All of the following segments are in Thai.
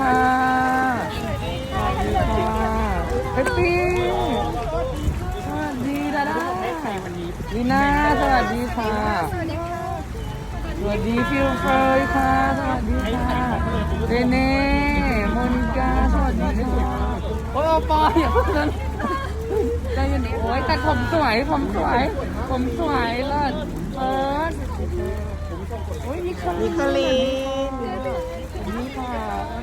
ค่ะสวัสดีค่ะเฮ้ยปิ้สวัสดีดาดาลีน่าสวัสดีค่ะ สวัสดีฟิวเฟยค่ะ สวัสดีค่ะเรเน่โมนิกาสวัสดีค่ะโอ้ยโอปออย่าเพิ่งนั้นใจเย็นโอ้ยแต่ผมสวยผมสวย ผมสวยเลิศเอิร์ธโอ้ยนิคลินนิโคลีน นี่ค่ะ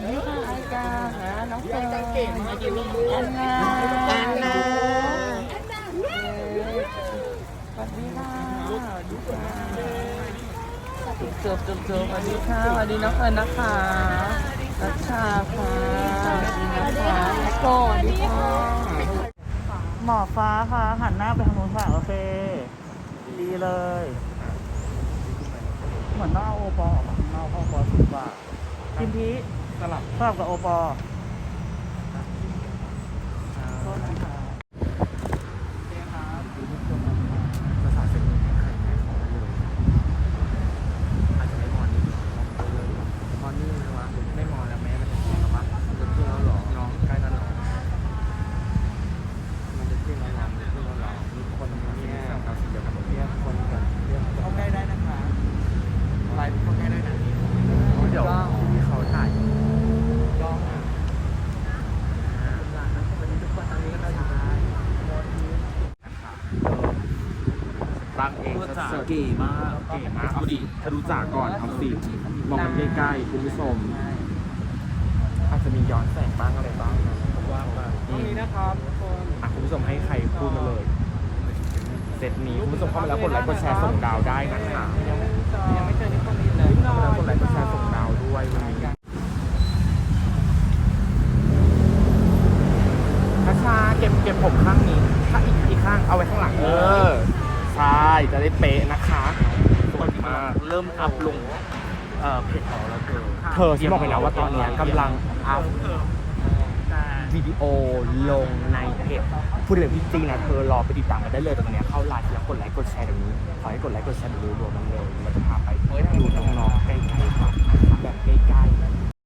นี่ค่ะไอกานะน้ อันนาอันนาสวัสดีค่ะสวัสดีค่ะจบเจิบจบสวัสดีค่ะสวัสดีน้องเอิญนะคะรัชชาค่ะสวัสดีนะคะโกสวัสดีค่ะหมอฟ้าค่ะหันหน้าไปทางนู้นค่ะโอเคดีเลย เหมือนหน้าโอปอล์อะหน้าโอปอล์สุดกว่าพิมพีสลับสลับกับโอปอล์ Thank you. ตั้งเองเก๋มากเก๋มากเอาดิถ้ารู้จักก่อนเอาสิมองมันใกล้ๆคุณผู้ชมอาจจะมีย้อนแสงบ้างอะไรบ้างนะว่าไปตรงนี้นะครับทุกคนอะคุณผู้ชมให้ใครพูดมาเลยเซตนี้คุณผู้ชมเข้ามาแล้วกดไลค์กดแชร์ส่งดาวได้นะคะยังไม่เจอนิโคลีนเลยเข้ามาแล้วกดไลค์กดแชร์ส่งดาวด้วยวันนี้กระชาเก็บเก็บผมข้างนี้ถ้าอีกอีกข้างเอาไว้ จะได้เป๊ะนะคะสวยมากเริ่มอัพลงเอ่อเพจของเราเกินเธอฉันบอกไปแล้วว่าตอนเนี้ยกำลังอัพวิดีโอลงในเพจพูดเลยพี่จริงนะเธอรอไปติดตามกันได้เลยตรงเนี้ยเข้าไลน์แล้วกดไลค์กดแชร์เดี๋ยวนี้ขอให้กดไลค์กดแชร์ดูรวมมันเลย